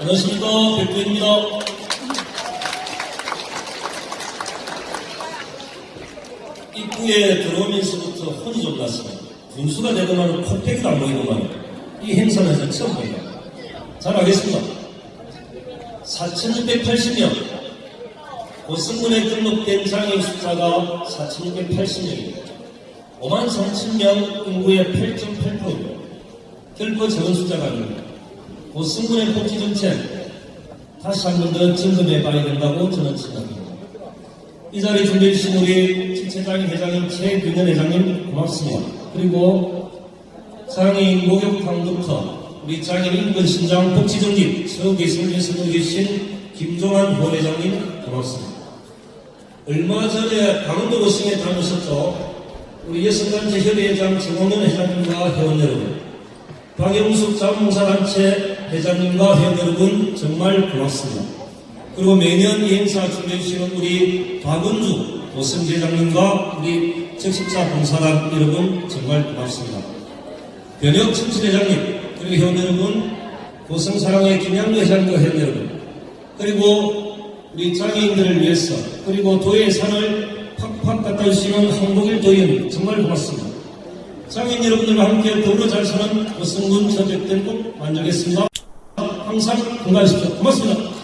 안녕하십니까 백두입니다. 입구에 들어오면서부터 혼이 좀 났습니다. 분수가 되더만 콧대기도 안 보이더만 이 행사는 저 처음 보입니다. 잘 알겠습니다. 4,680명 고승군에 등록된 장애인 숫자가 4,680명입니다. 5만 3천 명 인구의 8.8%입니다. 결코 적은 숫자가 아닙니다. 고승군의 복지 정책 다시 한 번 더 점검해 봐야 된다고 저는 생각합니다. 이 자리 준비해 주신 우리 지체장인 회장님 최균현 회장님 고맙습니다. 그리고 장애인 목욕탕부터 우리 장애인 인권 신장 복지 정립 서계승에서 계신 김종환 부회장님 고맙습니다. 얼마 전에 강원도 고승에 다녀오셨죠? 우리 여성단체 협의회장 정홍현 회장님과 회원 여러분, 박영숙 자원봉사단체 회장님과 회원 여러분 정말 고맙습니다. 그리고 매년 이 행사 준비해주시는 우리 박은주 도성대장님과 우리 적십자 봉사단 여러분 정말 고맙습니다. 변혁 청취대장님 그리고 회원 여러분 고성사랑의 김양도 회장님과 회원 여러분 그리고 우리 장애인들을 위해서 그리고 도의 산을 팍팍 갖다 주시는 한국일 도의원 정말 고맙습니다. 장애인 여러분들과 함께 더불어 잘 사는 고성군 저택들 꼭 만들겠습니다. 항상 건강하십시오. 고맙습니다.